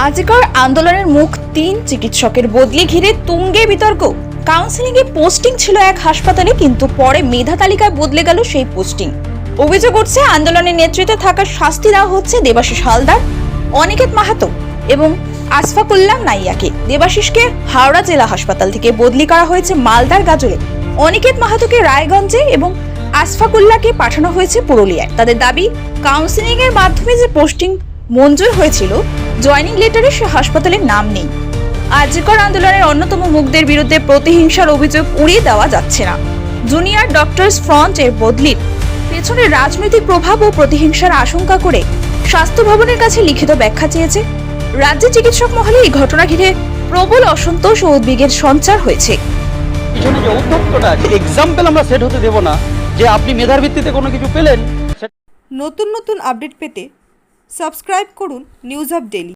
আজকার আন্দোলনের মুখ তিন চিকিৎসকের বদলি ঘিরে তুঙ্গে বিতর্ক। কাউন্সিলিং এ পোস্টিং ছিল এক হাসপাতালে, কিন্তু পরে মেধা তালিকায় বদলে গেল সেই পোস্টিং অভিযোগ উঠছে, আন্দোলনের নেতৃত্বে থাকার শাস্তি দেওয়া হচ্ছে দেবাশিস হালদার, অনিকেত মাহাতো এবং আসফাকুল্লাহ নাইয়াকে। দেবাশিসকে হাওড়া জেলা হাসপাতাল থেকে বদলি করা হয়েছে মালদার গাজলে। অনিকেত মাহাতোকে রায়গঞ্জে এবং আসফাকুল্লাহকে পাঠানো হয়েছে পুরুলিয়ায়। তাদের দাবি কাউন্সিলিং এর মাধ্যমে যে পোস্টিং মঞ্জুর হয়েছিল জয়নিং লেটারে সে হাসপাতালের নাম নেই। আর্যকর আন্দোলনের অন্যতম মুখদের বিরুদ্ধে প্রতিহিংসার অভিযোগ উড়িয়ে দেওয়া যাচ্ছে না। জুনিয়র ডক্টরস ফ্রন্ট এর বদলির পেছনে রাজনৈতিক প্রভাব ও প্রতিহিংসার আশঙ্কা করে স্বাস্থ্য ভবনের কাছে লিখিত ব্যাখ্যা চেয়েছে রাজ্য চিকিৎসক মহলে এই ঘটনা ঘিরে প্রবল অসন্তোষ ও উদ্বেগের সঞ্চার হয়েছে। পিছনে যে উদ্যোক্তটা আছে এক্সাম্পল আমরা সেট হতে দেব না যে আপনি মেধার ভিত্তিতে কোনো কিছু পেলেন নতুন নতুন আপডেট পেতে সাবস্ক্রাইব করুন নিউজ আপ ডেলি